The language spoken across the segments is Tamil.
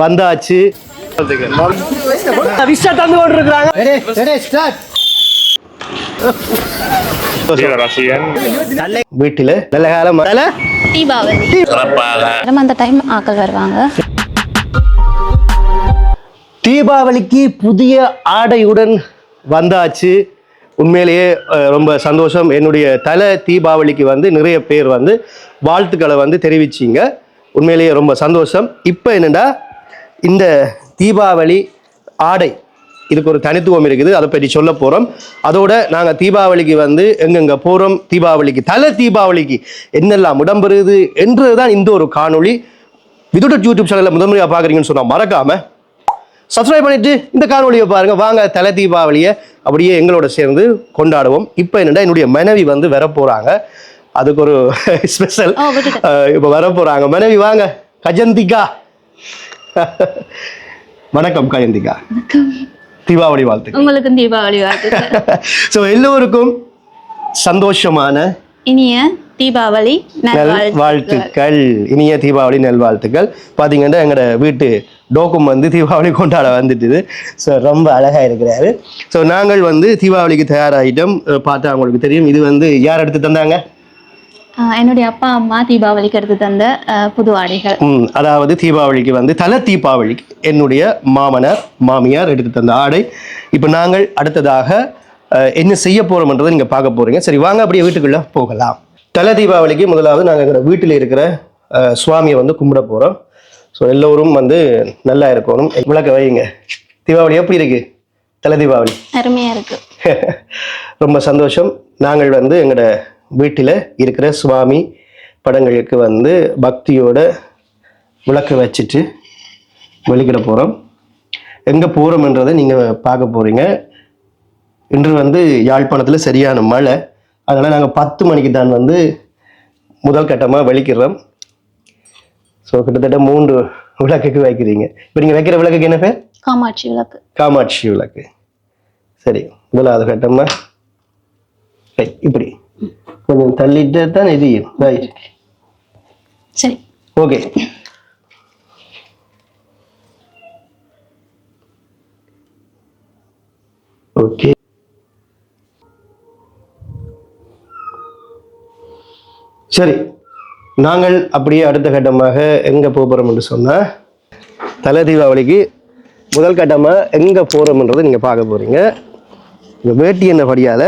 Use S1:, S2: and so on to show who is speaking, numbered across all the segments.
S1: வந்தாச்சு. விஷா தந்து கொண்டு இருக்கிறாங்க வீட்டில் நல்ல காலம்.
S2: தீபாவளி. நம்ம அந்த டைம் ஆக்கள் வருவாங்க.
S1: தீபாவளிக்கு புதிய ஆடையுடன் வந்தாச்சு. உண்மையிலேயே ரொம்ப சந்தோஷம். என்னுடைய தலை தீபாவளிக்கு வந்து நிறைய பேர் வந்து வாழ்த்துக்களை வந்து தெரிவிச்சிங்க. உண்மையிலேயே ரொம்ப சந்தோஷம். இப்போ என்னென்னா இந்த தீபாவளி ஆடை இதுக்கு ஒரு தனித்துவம் இருக்குது அதை பற்றி சொல்ல போகிறோம் அதோட நாங்கள் தீபாவளிக்கு வந்து எங்கெங்கே போகிறோம் தீபாவளிக்கு தலை தீபாவளிக்கு என்னெல்லாம் இடம்பெறுது என்றது தான் இந்த ஒரு காணொளி. விதுட யூடியூப் சேனலில் முதன்முறையாக பார்க்குறீங்கன்னு சொன்னால் மறக்காமல் சப்ஸ்கிரைப் பண்ணிவிட்டு இந்த காணொலியை பாருங்கள் வாங்க தலை தீபாவளியை அப்படியே எங்களோட சேர்ந்து கொண்டாடுவோம். இப்போ என்னென்னா என்னுடைய மனைவி வந்து வர போகிறாங்க அதுக்கு ஒரு ஸ்பெஷல். இப்போ வர போறாங்க மனைவி வாங்க. கஜந்திகா. வணக்கம் கஜந்திகா. தீபாவளி வாழ்த்துக்கள்.
S2: உங்களுக்கும் தீபாவளி வாழ்த்துக்கள்.
S1: ஸோ எல்லோருக்கும் சந்தோஷமான
S2: இனிய தீபாவளி
S1: வாழ்த்துக்கள் இனிய தீபாவளி நல்வாழ்த்துக்கள். பார்த்தீங்கன்னா எங்களோட வீட்டு டோக்கும் வந்து தீபாவளி கொண்டாட வந்துட்டுது. ஸோ ரொம்ப அழகாக இருக்கிறாரு. ஸோ நாங்கள் வந்து தீபாவளிக்கு தயாராகிட்டோம் பார்த்தா அவங்களுக்கு தெரியும். இது வந்து யார் எடுத்து தந்தாங்க?
S2: என்னுடைய அப்பா அம்மா தீபாவளிக்கு எடுத்து தந்த புது ஆடைகள்.
S1: அதாவது தீபாவளிக்கு வந்து தலை தீபாவளிக்கு என்னுடைய மாமனார் மாமியார் எடுத்து தந்த ஆடை. இப்போ நாங்கள் அடுத்ததாக என்ன செய்ய போகிறோம்ன்றதை நீங்கள் பார்க்க போகிறீங்க சரி வாங்க அப்படியே வீட்டுக்குள்ளே போகலாம். தலை தீபாவளிக்கு முதலாவது நாங்கள் எங்கள் வீட்டில் இருக்கிற சுவாமியை வந்து கும்பிட போகிறோம் ஸோ எல்லோரும் வந்து நல்லா இருக்கணும். விளக்க வைங்க தீபாவளி எப்படி இருக்கு? தலை தீபாவளி.
S2: அருமையா இருக்கு.
S1: ரொம்ப சந்தோஷம். நாங்கள் வந்து எங்களோட வீட்டில் இருக்கிற சுவாமி படங்களுக்கு வந்து பக்தியோட விளக்கு வச்சுட்டு வெளிக்கிட போகிறோம் எங்கே போகிறோம்ன்றதை நீங்கள் பார்க்க போகிறீங்க இன்று வந்து யாழ்ப்பாணத்தில் சரியான மழை. அதனால் நாங்கள் பத்து மணிக்கு தான் வந்து முதல் கட்டமாக வெளிக்கிறோம். ஸோ கிட்டத்தட்ட மூன்று விளக்குக்கு வைக்கிறீங்க. இப்போ நீங்கள் வைக்கிற விளக்குக்கு என்ன பேர்?
S2: காமாட்சி விளக்கு.
S1: காமாட்சி விளக்கு. சரி முதலாவது கட்டமா. ரைட் இப்படி. கொஞ்சம் தள்ளிட்டு தான் எரியும் ரைட்
S2: சரி.
S1: ஓகே ஓகே சரி. நாங்கள் அப்படியே அடுத்த கட்டமாக எங்கே போகிறோம் என்று சொன்னால் தலை தீபாவளிக்கு முதல் கட்டமாக எங்கே போகிறோம்ன்றதை நீங்கள் பார்க்க போகிறீங்க இந்த வேட்டி என்ன படியால்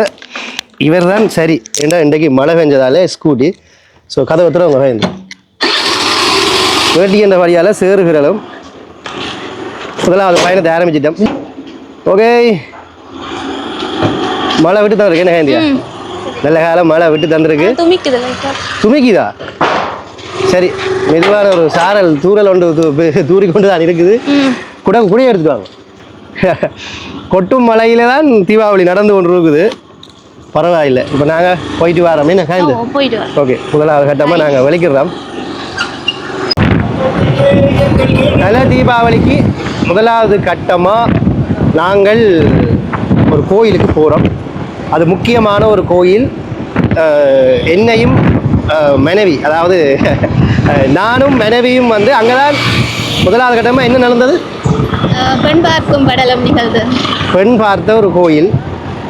S1: இவர் தான் சரி ஏன்னா இன்றைக்கு மழை பெஞ்சதாலே ஸ்கூட்டி ஸோ கதவை திறவங்க வேந்து வேட்டி என்ற வழியால் சேருகிறலும் முதலாவது பயணத்தை ஆரம்பிச்சிட்டோம். ஓகே மழை விட்டு தந்திருக்கு. என்ன ஹேந்தியா? நல்ல காலம் மழை விட்டு தந்திருக்கு.
S2: துமிக்குது
S1: சரி மெதுவான ஒரு சாரல் தூரல் ஒன்று தூ- பே- தூறி கொண்டு தான் இருக்குது குட குடியை எடுத்துட்டு வாங்க. கொட்டும் மலையில தான் தீபாவளி நடந்து கொண்டு இருக்குது பரவாயில்லை. இப்போ நாங்கள் போயிட்டு வரோம். என்ன காய்ந்து
S2: போயிட்டு
S1: ஓகே முதலாவது கட்டமாக நாங்கள் வெளிக்கிறோம் நல்ல தீபாவளிக்கு முதலாவது கட்டமாக நாங்கள் ஒரு கோயிலுக்கு போகிறோம் அது முக்கியமான ஒரு கோயில். என்னையும் மனைவி அதாவது நானும் மனைவியும் வந்து அங்கே தான் முதலாவது கட்டமாக என்ன நடந்தது?
S2: பெண் பார்க்கும் படலம் நிகழ்வு
S1: பெண் பார்த்த ஒரு கோயில்.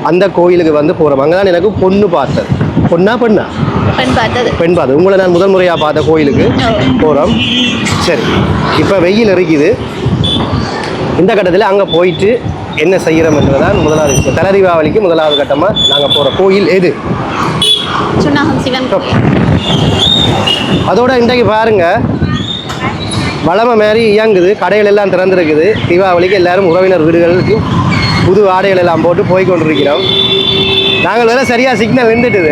S1: அந்த கோயிலுக்கு வந்து போகிறோம் அங்கே தான் எனக்கு பொண்ணு பார்த்தது. பொண்ணா பெண்ணா?
S2: பெண் பார்த்தது.
S1: பெண் பார்த்து உங்களை நான் முதல் முறையாக பார்த்த கோயிலுக்கு போகிறோம் சரி. இப்போ வெயில் இருக்குது இந்த கட்டத்தில் அங்கே போயிட்டு என்ன செய்கிறோம் என்றதான் முதலாவது விஷயம். தீபாவளிக்கு முதலாவது கட்டமாக நாங்கள் போகிற கோயில் எது. அதோட இன்றைக்கு பாருங்க. வளமை மாதிரி இயங்குது. கடைகள் எல்லாம் திறந்துருக்குது. தீபாவளிக்கு எல்லாரும் உறவினர் வீடுகளுக்கு புது ஆடைகள் எல்லாம் போட்டு போய் கொண்டிருக்கிறோம் நாங்கள் வேற சரியா சிக்னல் விழுந்துட்டுது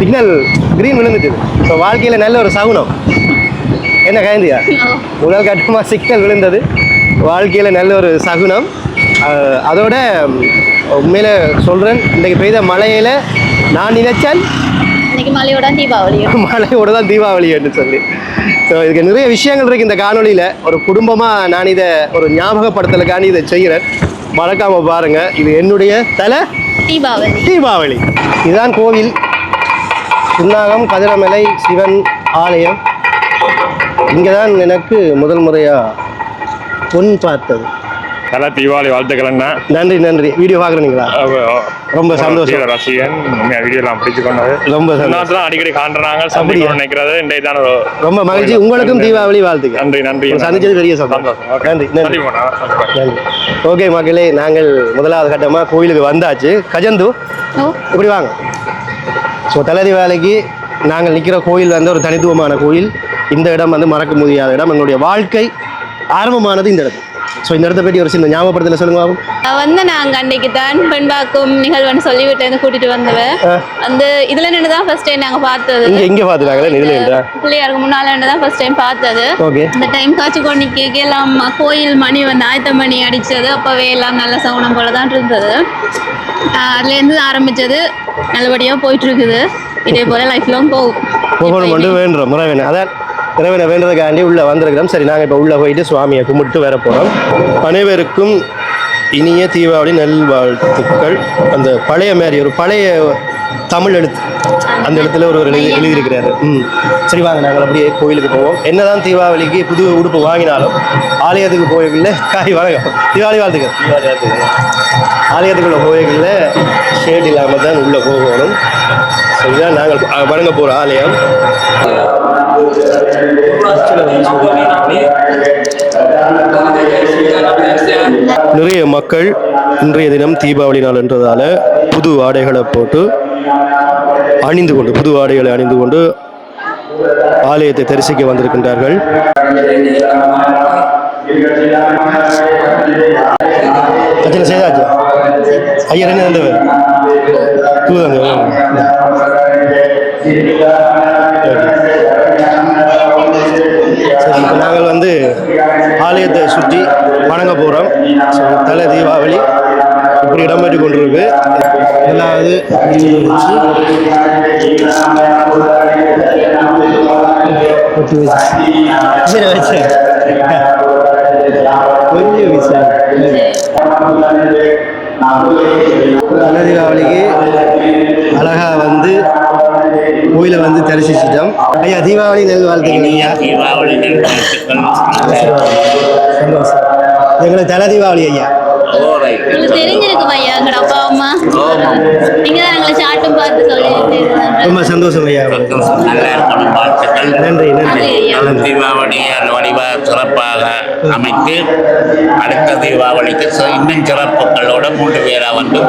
S1: சிக்னல் கிரீன் விழுந்துட்டுது. ஸோ வாழ்க்கையில் நல்ல ஒரு சகுனம். என்ன கயந்தியா? முதல் கட்டமாக சிக்னல் விழுந்தது. வாழ்க்கையில் நல்ல ஒரு சகுனம். அதோட உண்மையில சொல்கிறேன் இன்றைக்கு பெய்த மழையில நான் நினைச்சேன்
S2: இன்னைக்கு மலையோட தீபாவளியும்
S1: மழையோட தான் தீபாவளி என்று சொல்லி. ஸோ இதுக்கு நிறைய விஷயங்கள் இருக்கு இந்த காணொளியில். ஒரு குடும்பமாக நான் இதை ஒரு ஞாபகப்படுத்தலுக்காண்டி இதை செய்கிறேன். மறக்காம பாருங்க. இது என்னுடைய தலை
S2: தீபாவளி.
S1: தீபாவளி. இதுதான் கோவில். சுன்னாகம் கதிரமலை சிவன் ஆலயம். இங்கே தான் எனக்கு முதல் முறையாக பொன் பார்த்தது.
S3: தலை தீபாவளி வாழ்த்துக்கள்
S1: நன்றி நன்றி. வீடியோ பார்க்குறீங்களா? ரொம்ப சந்தோஷம்.
S3: ரசிகன் உண்மையா வீடியோ எல்லாம் பிடிச்சு கொண்டது.
S1: ரொம்ப சந்தோஷம்.
S3: அடிக்கடி காண்றாங்க
S1: அப்படியா?
S3: சந்திக்கணும்னு நினைக்கிறது. இன்றைய தான்
S1: ரொம்ப மகிழ்ச்சி. உங்களுக்கும் தீபாவளி வாழ்த்துக்கள்.
S3: நன்றி நன்றி.
S1: சந்திச்சது பெரிய சந்தோஷம். நன்றி நன்றி.
S3: நன்றி.
S1: ஓகே மக்களே நாங்கள் முதலாவது கட்டமாக கோயிலுக்கு வந்தாச்சு. கஜந்து இப்படி வாங்க. ஸோ தலதி வேலைக்கு நாங்கள் நிற்கிற கோயில் வந்து ஒரு தனித்துவமான கோயில். இந்த இடம் வந்து மறக்க முடியாத இடம். எங்களுடைய வாழ்க்கை ஆரம்பமானது இந்த இடம் ஸோ இந்த இடத்த பற்றி ஒரு சின்ன ஞாபகப்படுத்தல சொல்லுங்க
S2: வந்து நாங்க அன்னைக்கு தான் பெண்பாக்கும் நிகழ்வுன்னு சொல்லிவிட்டு கூட்டிட்டு வந்தவ. அந்த இதுல நின்று தான் ஃபர்ஸ்ட் டைம் நாங்க பார்த்தது.
S1: இங்கே இங்கே பார்த்துட்டாங்களே இதில் இருந்தா
S2: பிள்ளையாருக்கு முன்னால நின்று தான் ஃபர்ஸ்ட் டைம் பார்த்தது.
S1: ஓகே.
S2: இந்த டைம் காட்சி கொண்டு எல்லாம் கோயில் மணி வந்து ஆயத்த மணி அடிச்சது. அப்பவே எல்லாம் நல்ல சவுனம் போல தான் இருந்தது அதுலேருந்து ஆரம்பிச்சது நல்லபடியாக போயிட்டு இருக்குது. இதே போல லைஃப் லாங் போகும்.
S1: ஒவ்வொரு மட்டும் வேண்டுறோம் முறைவேனை அதான் இறைவனை வேண்டதுக்காண்டி உள்ளே வந்திருக்கிறோம். சரி நாங்கள் இப்போ உள்ளே போயிட்டு சுவாமியை கும்பிட்டு வர போகிறோம் அனைவருக்கும் இனிய தீபாவளி நல்வாழ்த்துக்கள். அந்த பழைய மாதிரி ஒரு பழைய தமிழ் எழுத்து. அந்த இடத்துல ஒரு எழுதி எழுதியிருக்கிறாரு. ம். சரி வாங்க நாங்கள் அப்படியே கோயிலுக்கு போவோம். என்னதான் தீபாவளிக்கு புது உடுப்பு வாங்கினாலும் ஆலயத்துக்கு போயவில்லை காய் வணக்கம். தீபாவளி வாழ்த்துக்கள். தீபாவளி வாழ்த்துக்கள். ஆலயத்துக்குள்ள போயவில்லை ஷேட் இல்லாமல் தான் உள்ளே போகணும். ஸோ இதுதான் நாங்கள் அஹ், வணங்க போகிற ஆலயம். நிறைய மக்கள் இன்றைய தினம் தீபாவளி நாள் என்றதால புது ஆடைகளை போட்டு அணிந்து கொண்டு புது ஆடைகளை அணிந்து கொண்டு ஆலயத்தை தரிசிக்க வந்திருக்கின்றார்கள். அச்சனை ஐயர் என்ன தந்தவர் தூதங்க சரி இப்போ நாங்கள் வந்து ஆலயத்தை சுற்றி வணங்க போகிறோம் ஸோ தலை தீபாவளி இப்படி இடம்பெற்று கொண்டிருக்கு. முதலாவது வச்சு வச்சு கொஞ்சம் விசாரி தலை தீபாவளிக்கு அழகா வந்து கோயிலை வந்து தரிசிச்சிட்டோம். ஐயா தீபாவளி நெல் வாழ்த்துக்கள் ஐயா
S4: தீபாவளி நல்வாழ்த்துக்கள்.
S1: சந்தோஷம் எங்களுக்கு தலை தீபாவளி ஐயா.
S4: ஓ ரைட்
S2: உங்களுக்கு தெரிஞ்சிருக்கும் ஐயா எங்கட அப்பா அம்மா? நீங்க தான் எங்களை சாட்டும் பார்த்து சொல்லி
S1: ரொம்ப சந்தோஷம் ஐயா. நன்றி நன்றி.
S4: தீபாவளி வடிவா சிறப்பாக அமைத்து அடுத்த தீபாவளிக்கு இன்னும் சிறப்புகளோட மூன்று பேரா வந்து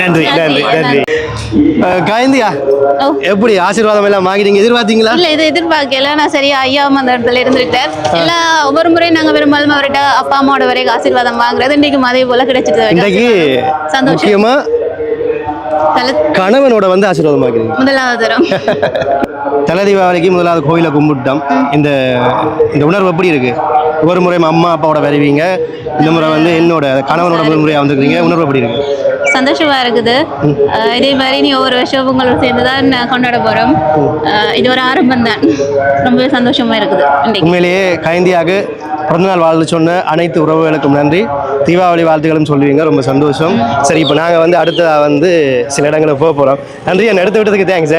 S1: நன்றி நன்றி. நன்றி. காயந்தியா? எப்படி ஆசீர்வாதம் எல்லாம் வாங்கிட்டீங்க? எதிர்பார்த்தீங்களா?
S2: இல்ல இது எதிர்பார்க்கல. நான் சரியா ஐயாவும் அந்த இடத்துல இருந்துட்டார் எல்லா ஒவ்வொரு முறையும் நாங்க பெரும்பாலும் அவர்கிட்ட அப்பா அம்மாவோட வரைக்கும் ஆசீர்வாதம் வாங்குறது இன்னைக்கும் அதே போல கிடைச்சிட்டு
S1: இன்றைக்கு
S2: சந்தோஷம்.
S1: கணவனோட வந்து ஆசீர்வாதம் வாங்கிக்கிறீங்க
S2: முதலாவது தரம்.
S1: தலை தீபாவளிக்கு முதலாவது கோயிலை கும்பிட்டோம். இந்த இந்த உணர்வு எப்படி இருக்கு? ஒரு முறை அம்மா அப்பாவோட வருவீங்க. இந்த முறை வந்து என்னோட கணவனோட முதல் முறையாக வந்திருக்கீங்க உணர்வு எப்படி இருக்கு?
S2: சந்தோஷமா இருக்குது. இதே மாதிரி நீ ஒவ்வொரு வருஷம் உங்களோட சேர்ந்து தான் கொண்டாட போறோம். இது ஒரு ஆரம்பம் தான். ரொம்பவே சந்தோஷமா இருக்குது
S1: உண்மையிலேயே கைந்தியாக பிறந்தநாள் வாழ்த்து சொன்ன அனைத்து உறவுகளுக்கும் நன்றி. தீபாவளி வாழ்த்துக்களும் சொல்லுவீங்க ரொம்ப சந்தோஷம். சரி இப்போ நாங்கள் வந்து அடுத்ததாக வந்து சில இடங்களுக்கு போக போகிறோம் நன்றி என்னை எடுத்து விட்டதுக்கு தேங்க்ஸ்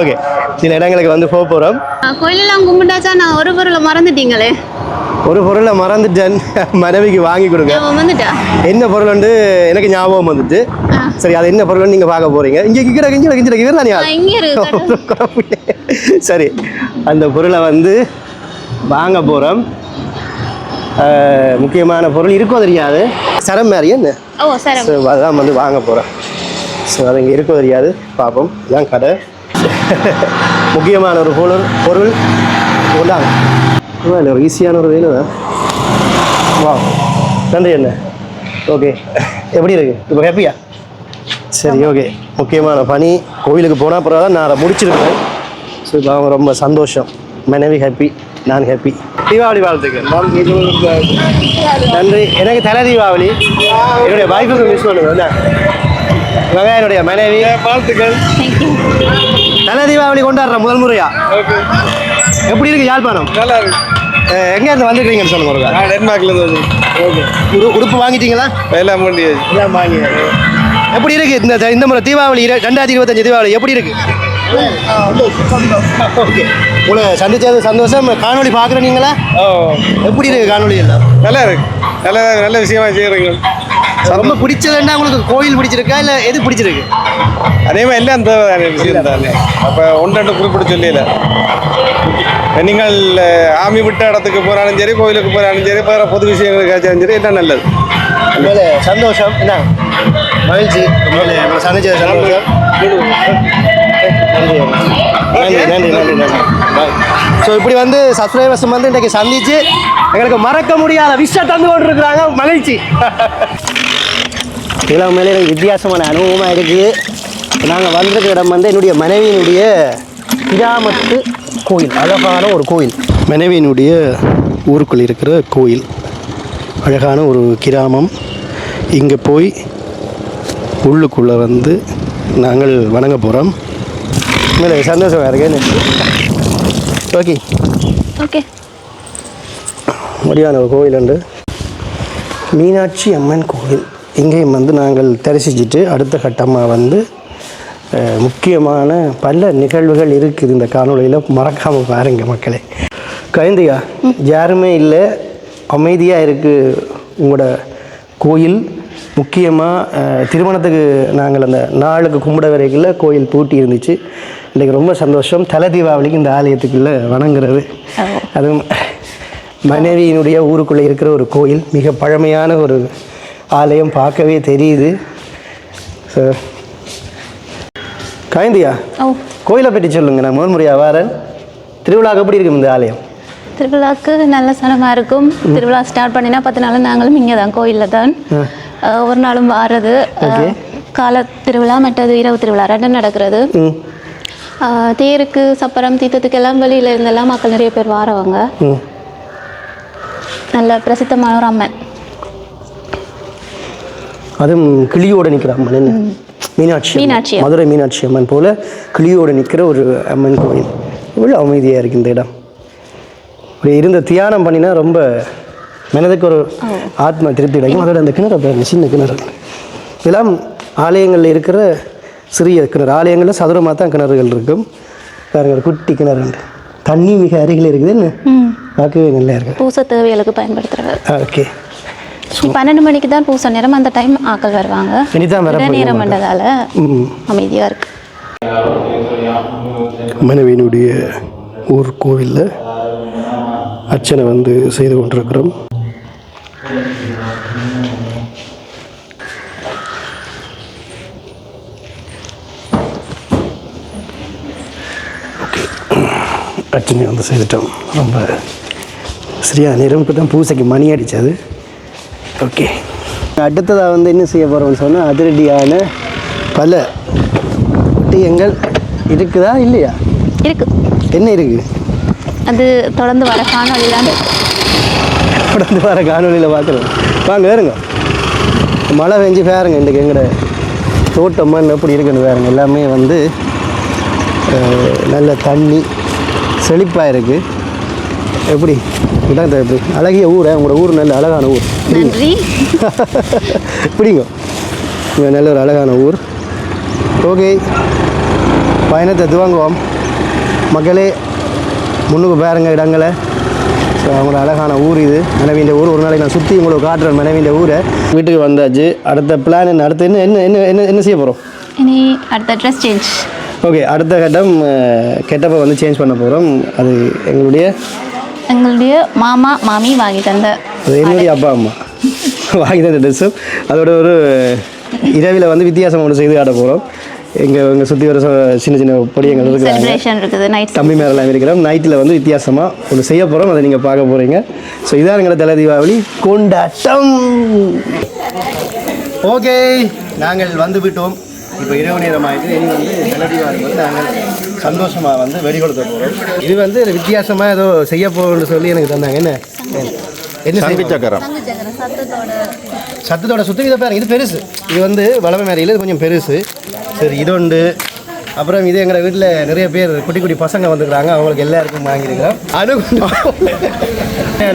S1: ஓகே சில இடங்களுக்கு வந்து போக போகிறோம்
S2: கோயிலெல்லாம் கும்பிட்டாச்சா? நான் ஒரு பொருளை மறந்துட்டீங்களே.
S1: ஒரு பொருளை மறந்துட்டேன். மனைவிக்கு வாங்கி கொடுங்க.
S2: வந்துட்டா?
S1: என்ன பொருள் வந்து எனக்கு ஞாபகம் வந்துச்சு
S2: ஆ.
S1: சரி அது என்ன பொருள்னு நீங்கள் பார்க்க போகிறீங்க இங்கே கிட்ட கிஞ்சிட கிஞ்சிட இவர் தானே சரி அந்த பொருளை வந்து வாங்க போகிறோம் முக்கியமான பொருள் இருக்கோ தெரியாது. சரம் மாதிரி என்ன? ஸோ அதான் வந்து வாங்க போகிறேன் ஸோ அது இங்கே இருக்கோ தெரியாது. பார்ப்போம். இதான் கடை. முக்கியமான ஒரு பொருள் பொருள். கொண்டாங்க. இல்லை ஒரு ஈஸியான ஒரு வேலை தான் வா நன்றி என்ன ஓகே எப்படி இருக்கு இப்போ ஹாப்பியா சரி ஓகே முக்கியமான பணி கோவிலுக்கு போனால் அப்புறம் தான் நான் அதை முடிச்சிருக்கேன் ஸோ இப்போ அவங்க ரொம்ப சந்தோஷம் மனைவி ஹாப்பி நான் ஹாப்பி தீபாவளி வாழ்த்துக்கள் நன்றி எனக்கு தலை தீபாவளி என்னுடைய வைஃபுக்கு மிஸ் பண்ணுங்க என்ன இவங்க என்னுடைய மனைவி வாழ்த்துக்கள் தலை தீபாவளி கொண்டாடுற முதல் முறையா எப்படி இருக்கு யாழ்ப்பாணம்?
S5: நல்லா இருக்கு.
S1: அஹ் எங்க இருந்து வந்துருக்கீங்கன்னு சொல்லுங்க ஒரு
S5: நான் டென்மார்க்ல இருந்து வந்து
S1: ஓகே உடுப்பு வாங்கிட்டீங்களா?
S5: எல்லாம் முடியாது
S1: எல்லாம் வாங்கி எப்படி இருக்கு இந்த இந்த முறை தீபாவளி ரெண்டாயிரத்தி இருபத்தஞ்சு தீபாவளி எப்படி இருக்கு? ஓகே. உங்களை சந்திச்சது சந்தோஷம். காணொளி பார்க்குற நீங்களா? எப்படி இருக்கு காணொளி எல்லாம்?
S5: நல்லா இருக்கு. நல்ல நல்ல விஷயமா செய்கிறீங்க
S1: ரொம்ப பிடிச்சதுன்னா உங்களுக்கு கோயில் பிடிச்சிருக்கா? இல்லை எது பிடிச்சிருக்கு?
S5: அதே மாதிரி எல்லாம் அந்த விஷயம் தானே. அப்போ ஒன்று ரெண்டு குறிப்பிட்டு சொல்லல நீங்கள் ஆமி விட்ட இடத்துக்கு போனாலும் சரி கோயிலுக்கு போனாலும் சரி வேறு பொது விஷயங்களுக்காச்சும் சரி எல்லாம் நல்லது.
S1: உண்மையில சந்தோஷம். என்ன? மகிழ்ச்சி. சந்திச்சது சந்தோஷம். நன்றி நன்றி. நன்றி நன்றி ஸோ இப்படி வந்து சப்ஸ்கிரைபர்ஸ் வந்து இன்றைக்கு சந்திச்சு எங்களுக்கு மறக்க முடியாத விஷயம் தந்து கொண்டு இருக்கிறாங்க மகிழ்ச்சி. இதெல்லாம் உண்மையிலே எனக்கு வித்தியாசமான அனுபவமாக இருக்குது நாங்கள் வந்திருக்கிற இடம் வந்து என்னுடைய மனைவியினுடைய கிராமத்து கோயில் அழகான ஒரு கோயில். மனைவியினுடைய ஊருக்குள் இருக்கிற கோயில். அழகான ஒரு கிராமம். இங்கே போய் உள்ளுக்குள்ளே வந்து நாங்கள் வணங்க போகிறோம். மேலே சந்தோஷமாக இருக்கேன்னு ஓகே.
S2: ஓகே.
S1: மரியான ஒரு கோயில் உண்டு. மீனாட்சி அம்மன் கோயில். இங்கேயும் வந்து நாங்கள் தரிசிச்சுட்டு அடுத்த கட்டமாக வந்து முக்கியமான பல நிகழ்வுகள் இருக்குது இந்த காணொலியில் மறக்காமல் பாருங்க மக்களே. கயந்தியா யாருமே இல்லை. அமைதியாக இருக்குது உங்களோட கோயில். முக்கியமாக திருமணத்துக்கு நாங்கள் அந்த நாளுக்கு கும்பிட வரைக்குள்ள கோயில் பூட்டி இருந்துச்சு. இன்றைக்கி ரொம்ப சந்தோஷம். தலை தீபாவளிக்கு இந்த ஆலயத்துக்குள்ளே வணங்குறது. அதுவும் மனைவியினுடைய ஊருக்குள்ளே இருக்கிற ஒரு கோயில். மிக பழமையான ஒரு ஆலயம். பார்க்கவே தெரியுது. ஸோ காயந்தியா கோயிலை பற்றி சொல்லுங்க நான் முதல் முறையாக வரேன் திருவிழாக்கு எப்படி இருக்கும் இந்த ஆலயம்?
S2: திருவிழாக்கு நல்ல சனமாக இருக்கும். திருவிழா ஸ்டார்ட் பண்ணினா பத்து நாள் நாங்களும் இங்கே தான். கோயிலில் தான் ஒரு நாளும் வாரது. கால திருவிழா மற்றது இரவு திருவிழா ரெண்டும் நடக்கிறது. தேருக்கு சப்பரம் தீர்த்தத்துக்கு எல்லாம் வெளியில இருந்தெல்லாம் மக்கள் நிறைய பேர் வாரவங்க. நல்ல பிரசித்தமான ஒரு அம்மன்.
S1: அதுவும் கிளியோட நிற்கிற அம்மன் மீனாட்சி.
S2: மீனாட்சி.
S1: மதுரை மீனாட்சி அம்மன் போல கிளியோட நிற்கிற ஒரு அம்மன் கோயில். இவ்வளோ அமைதியாக இருக்கு இந்த இடம். இப்படி இருந்த தியானம் பண்ணினா ரொம்ப மனதுக்கு ஒரு ஆத்ம திருப்தி கிடைக்கும். அதோட அந்த கிணறு பாருங்க சின்ன கிணறு. இதெல்லாம் ஆலயங்களில் இருக்கிற சிறிய கிணறு. ஆலயங்களில் சதுரமாக தான் கிணறுகள் இருக்கும். பாருங்க குட்டி கிணறு. தண்ணி மிக அருகில் இருக்குது. என்ன? பார்க்கவே நல்லா இருக்கு.
S2: பூசை தேவைகளுக்கு பயன்படுத்துறது
S1: ஓகே.
S2: பன்னெண்டு மணிக்கு தான் பூசை நேரம். அந்த டைம் ஆக்கள் வருவாங்க. இட நேரம். பண்ணதால அமைதியாக இருக்கு.
S1: மனைவியினுடைய ஊர் கோவிலில் அர்ச்சனை வந்து செய்து கொண்டிருக்கிறோம். அர்ச்சனை வந்து செய்துட்டோம். ரொம்ப சரியான நேரம் இப்போ தான் பூசைக்கு மணி அடித்தது ஓகே அடுத்ததாக வந்து என்ன செய்ய போகிறோம்னு சொன்னால் அதிரடியான பல ஒட்டியங்கள் இருக்குதா இல்லையா?
S2: இருக்கு.
S1: என்ன இருக்குது
S2: அது தொடர்ந்து வர காணொளி தான்
S1: தொடர்ந்து வர காணொலியில் பார்க்குறோம். வாங்க வேறுங்க. மழை பெஞ்சு பாருங்க இன்றைக்கு எங்கட தோட்டம் மண் எப்படி இருக்குன்னு பாருங்க. எல்லாமே வந்து நல்ல தண்ணி செழிப்பாக இருக்குது எப்படி? இதான் இது. எப்படி அழகிய ஊர் உங்களோட ஊர் நல்ல அழகான ஊர்.
S2: நன்றி.
S1: பிடிங்க. இங்கே நல்ல ஒரு அழகான ஊர். ஓகே. பயணத்தை துவங்குவோம். மக்களே முன்னுக்கு பாருங்க இடங்களை. ஸோ அவங்களோட அழகான ஊர் இது. மனைவியின் ஊர் ஒரு நாளைக்கு நான் சுற்றி உங்களுக்கு காட்டுறேன் மனைவியின் ஊரை. வீட்டுக்கு வந்தாச்சு. அடுத்த பிளான் என்ன? அடுத்து என்ன என்ன என்ன என்ன என்ன செய்ய போகிறோம்
S2: இனி அடுத்த ட்ரெஸ் சேஞ்ச்
S1: ஓகே அடுத்த கட்டம் கெட்டப்பை வந்து சேஞ்ச் பண்ண போகிறோம் அது எங்களுடைய
S2: எங்களுடைய மாமா மாமி வாங்கி தந்த
S1: என்னுடைய அப்பா அம்மா. வாங்கி தந்த ட்ரெஸ்ஸும் அதோட ஒரு இரவில் வந்து வித்தியாசம் ஒன்று செய்து ஆட போகிறோம் எங்கள் எங்கள் சுற்றி வர ச- சின்ன சின்ன பொடியங்கள் இருக்கிறாங்க.
S2: செலிப்ரேஷன் இருக்குது நைட்
S1: தம்பி மேரெல்லாம் இருக்கிறோம். நைட்டில் வந்து வித்தியாசமாக ஒன்று செய்ய போகிறோம் அதை நீங்கள் பார்க்க போகிறீங்க ஸோ இதான் எங்களை தலை தீபாவளி கொண்டாட்டம். ஓகே நாங்கள் வந்து விட்டோம். இப்போ இரவு நேரம் ஆகிட்டு இனி வந்து தலை தீபாவளி வந்து நாங்கள் சந்தோஷமாக வந்து வெடி கொளுத்த போகிறோம் இது வந்து வித்தியாசமாக ஏதோ செய்ய போகிறோம்னு சொல்லி எனக்கு தந்தாங்க. என்ன? என்ன
S5: சக்கரம்.
S1: சத்தத்தோட சுத்தம் இதை பாருங்க இது பெருசு. இது வந்து வளமை மேரையில் இது கொஞ்சம் பெருசு. சரி இது உண்டு. அப்புறம் இது எங்கள் வீட்டில் நிறைய பேர் குட்டி குட்டி பசங்க வந்துக்கிறாங்க. அவங்களுக்கு எல்லாருக்கும் வாங்கியிருக்கிறோம். அணு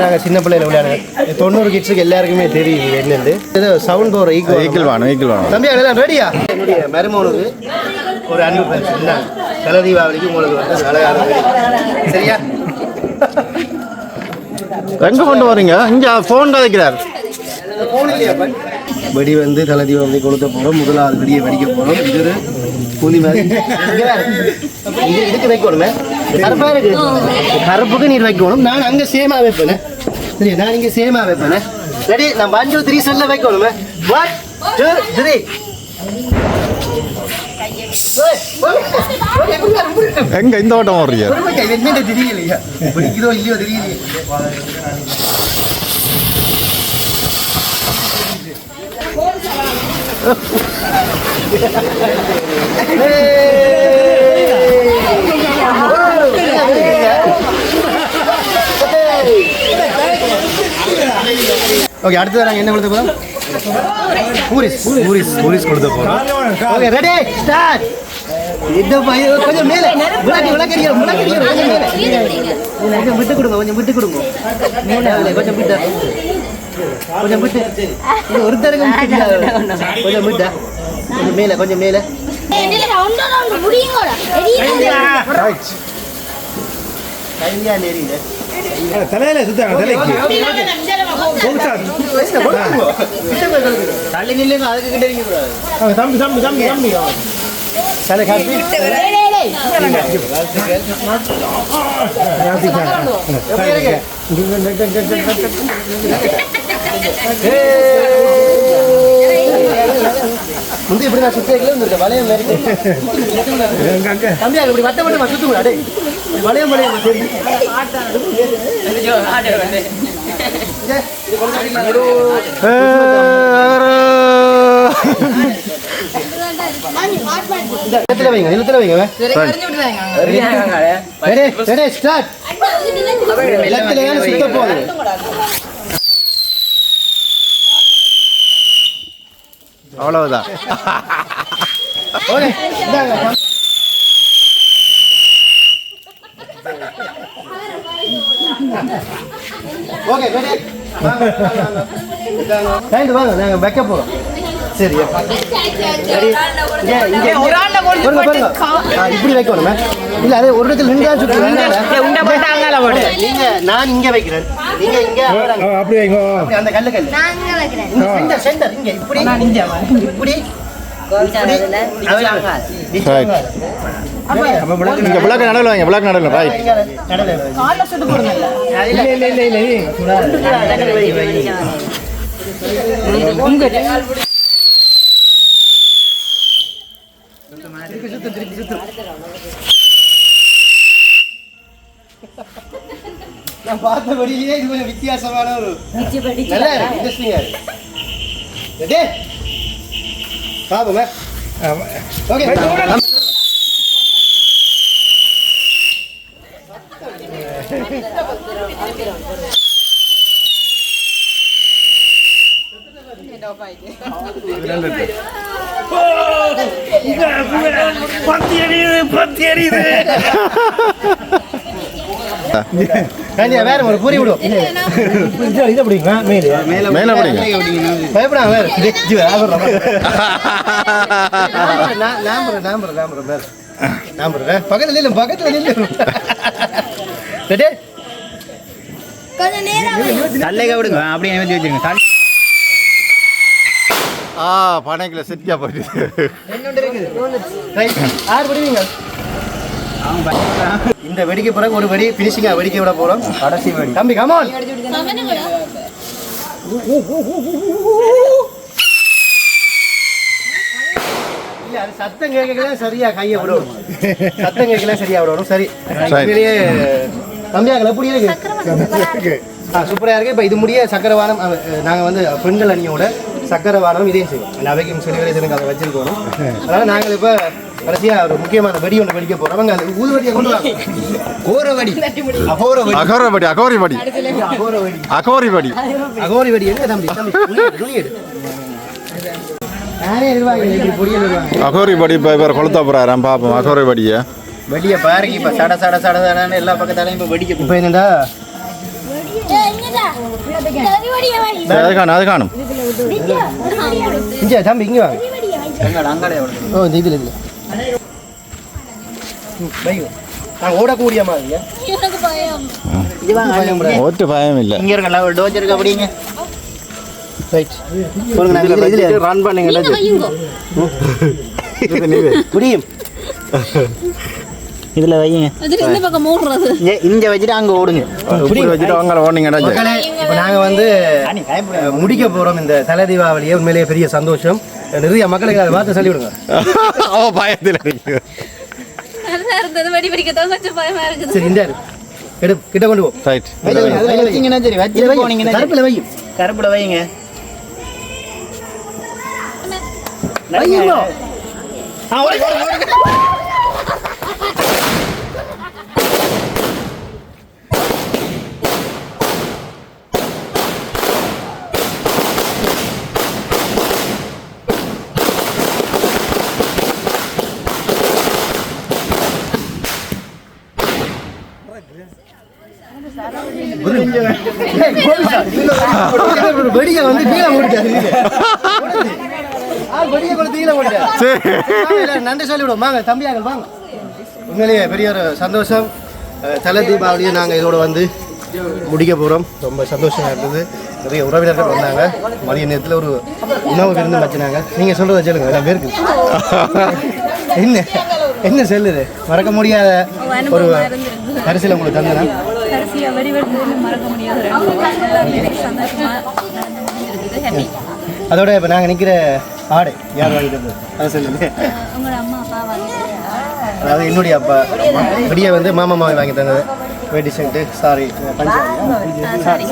S1: நாங்கள் சின்ன பிள்ளையில விளையாடுங்க தொண்ணூறு கிட்ஸுக்கு எல்லாருக்குமே தெரியும் இது என்னது. இது சவுண்ட் போகிற ஈக்குவல்
S5: ஈக்கிள் வேணும் ஈக்கிள் வேணும்.
S1: தம்பி எல்லாம் ரெடியா என்னுடைய மருமகனுக்கு ஒரு அன்பு பரிசு இந்தாங்க. தலை தீபாவளிக்கு உங்களுக்கு வந்து வெடி. சரியா?
S6: எங்க கொண்டு வரீங்க? இங்க போன் கதைக்கிறார்.
S1: வெடி வந்து தலை தீபாவளி கொளுத்த போறோம். முதலாவது வெடியை வெடிக்க போறோம். இது ஒரு கூலி மாதிரி. இதுக்கு வைக்கணுமே? கருப்பா இருக்கு கருப்புக்கு நீர் வைக்கணும். நான் அங்க சேமா வைப்பேனே. சரி நான் இங்க சேமா வைப்பேனே. ரெடி நான் ஒன் டூ த்ரீ சொல்ல வைக்கணுமே. ஒன் டூ த்ரீ
S6: எங்க இந்த ஓட்டம் ஓடுறீங்க?
S1: தெரியலையா பிடிக்குதோ இல்லையோ தெரியலையே ஓகே அடுத்து நாங்கள் என்ன கொடுத்து போதும் பூரிஸ் பூரிஸ் பூரிஸ் கொடுத்த போகிறோம் ஓகே ரெடி ஸ்டார்ட் இந்த கொஞ்சம் மேலே விளக்கு விளக்கறியா விளக்கறியா கொஞ்சம் மேலே கொஞ்சம் விட்டு கொடுங்க கொஞ்சம் விட்டு கொடுங்க மேலே கொஞ்சம் விட்டு கொஞ்சம் விட்டு ஒருத்தருக்கு கொஞ்சம் விட்டா கொஞ்சம் மேலே கொஞ்சம் மேலே கையா நெறியில
S5: தலையில சுத்தாங்க தலைக்கு
S1: தள்ளி நில்லுங்க அதுக்கு கிட்ட இருக்க கூடாது
S5: தம்பி தம்பி தம்பி
S1: காப்பி முந்தி இப்படி நான் சுத்தி வளையம் வேறு தம்பி அது இப்படி வட்ட மட்டும் சுத்து வளையம் சரி நிலத்துல வைங்க நிலத்துல வைங்க ரெடி ரெடி ஸ்டார்ட் ஏன் சுத்த போகுது?
S6: அவ்வளவுதான்.
S1: ஓகே இந்தாங்க ஓகே ரெடி கைந்து வாங்க நாங்க வைக்க போறோம். சரி இப்படி வைக்கணுமே. இல்ல அது ஒரு இடத்துல தான் சுத்தி நீங்க நான் இங்க வைக்கிறேன். நீங்க இங்க.
S5: அப்படி
S1: அந்த கல்லு கல்லு. இங்க சென்டர் சென்டர் இங்க. இப்படி இப்படி இப்படி. அவர்
S6: Right. இங்க விளக்கு நடுவில் வைங்க விளக்கு நடுவில் ரைட்
S1: இல்ல இல்ல இல்ல இல்ல நான் பார்த்தபடியே இது கொஞ்சம் வித்தியாசமான ஒரு நல்லா இருக்கு இன்ட்ரெஸ்டிங்கா இருக்கு. ரெடி பாப்போமே ஓகே வேற ஒரு பூரி விடும் இதை பிடிங்க மேலே
S6: மேல பிடிங்க.
S1: பயப்படாம வேற. பக்கத்துல நில்லு பக்கத்துல நில்லு. ரெடி?
S6: ஆ பனைக்குள்ள செட்டியா போயிட்டு.
S1: பிடிவீங்க. இந்த வெடிக்க பிறகு ஒரு வெடி பினிஷிங்கா வெடிக்க விட போறோம். கடைசி வெடி. தம்பி அது சத்தம் கேட்கல சரியா கையை விடணும் சத்தம் கேட்கல சரியா விடணும் சரி. உண்மையிலேயே தம்பியாக்கள் எப்படி இருக்கு? சூப்பராக இருக்கு. இப்போ இது முடிய சக்கரவானம் அவ- நாங்க வந்து பெண்கள் அணியோட சக்கரவானம் இதையும் செய்வோம். அந்த அவைக்கும் சிறுகளை எனக்கு அதை வச்சிருக்கோம். அதனால நாங்கள் இப்போ கடைசியா ஒரு முக்கியமான வெடி ஒன்று வெடிக்க போறோம். அங்க அந்த ஊதுவடியை கொண்டு வாங்க. கோர வெடி அகோர வெடி
S6: அகோரபடி அகோரிபடி
S1: அகோர வெடி
S6: அகோரிபடி
S1: அகோரி வெடி எங்க தம்பி? தம்பி துணி எடு, துணி எடு. நானே நிர்வாகி இப்படி பொடியை நிர்வாகி.
S6: அகோரிபடி இப்போ இவர் கொளுத்த போறாராம் பாப்போம் அகோரிபடியை
S1: வெடியை பாருங்க இப்ப சட சட சட சடன்னு எல்லா பக்கத்தாலையும் இப்ப வெடிக்க இப்போ என்னடா?
S6: அது காணும் அது காணும்.
S1: இங்க தம்பி இங்க வாங்க. ஓ இந்த இதுல இதுல. நாங்கள் ஓடக்கூடிய மாதிரி
S2: எனக்கு பயம்
S5: ஒட்டு பயம் இல்லை
S6: இங்க இருக்கல ஒரு டோஜ் இருக்கு அப்படிங்க
S1: ரைட்
S6: சொல்லுங்க நான் இதுல- இதுல
S1: ரன் பண்ணுங்க
S2: வையுங்கோ
S1: புரியும்
S6: இதுல வைங்க
S2: அதுக்கு இந்த பக்கம் மூடுறது
S6: இங்க வச்சுட்டு அங்க ஓடுங்க
S5: வச்சுட்டு அவங்க ஓடிங்கடா
S1: மக்களே இப்போ நாங்கள் வந்து முடிக்க போகிறோம் இந்த தலை தீபாவளியை உண்மையிலேயே பெரிய சந்தோஷம் நிறைய மக்களுக்கு அதை பார்த்து சொல்லி விடுங்க
S5: அவ பயத்தில்
S2: இருந்தது வெடி பிடிக்கத்தான் கொஞ்சம் பயமா இருக்குது
S1: சரி இந்த எடு கிட்ட கொண்டு போ
S5: ரைட்
S6: வச்சீங்கன்னா சரி வச்சுட்டு போனீங்கன்னா சரி.
S1: கருப்பில் வையும்
S6: கருப்புல வைங்க
S1: வையுங்க வெடியை வந்து கீழே ஓடிட்டாரு ஆ வெடியை கொண்டு கீழே ஓடிட்டாரு நன்றி சொல்லிவிடுவோம். வாங்க தம்பியாங்க வாங்க. உண்மையிலேயே பெரிய ஒரு சந்தோஷம். தலை தீபாவளியை நாங்கள் இதோட வந்து முடிக்க போகிறோம் ரொம்ப சந்தோஷமாக இருந்தது. நிறைய உறவினர்கள் வந்தாங்க. மதிய நேரத்தில் ஒரு உணவு விருந்து வச்சுனாங்க நீங்கள் சொல்கிறத சொல்லுங்க எல்லாம் பேருக்கு. என்ன? என்ன செல்லுது? மறக்க முடியாத ஒரு பரிசில் உங்களுக்கு தந்தேன்
S2: மறக்க முடியாது ஹாப்பி
S1: அதோட இப்போ நாங்கள் நிற்கிற ஆடை யார் வாங்கி தந்தது அதை சொல்லுங்க. அதாவது என்னுடைய அப்பா பெரிய வந்து மாமா மாவி வாங்கி தந்தது. வேட்டி ஷர்ட்டு சாரி
S2: சாரி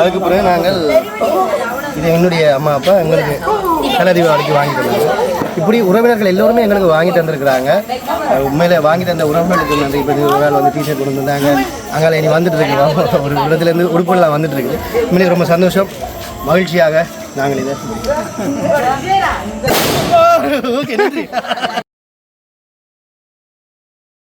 S1: அதுக்கு பிறகு நாங்கள் இது என்னுடைய அம்மா அப்பா எங்களுக்கு தலை தீபாவளிக்கு வாங்கி தந்தாங்க இப்படி உறவினர்கள் எல்லோருமே எங்களுக்கு வாங்கி தந்திருக்கிறாங்க. உண்மையில வாங்கி தந்த உறவினர்களுக்கு நன்றி. இப்போ ஒரு வேலை வந்து டிஷர்ட் கொண்டு வந்தாங்க. அங்கால இனி வந்துட்டு இருக்கோம் ஒரு இடத்துலேருந்து உடுப்புலாம் வந்துட்டு இருக்குது உண்மையிலே ரொம்ப சந்தோஷம். மகிழ்ச்சியாக நாங்கள் இதை ஓகே நன்றி.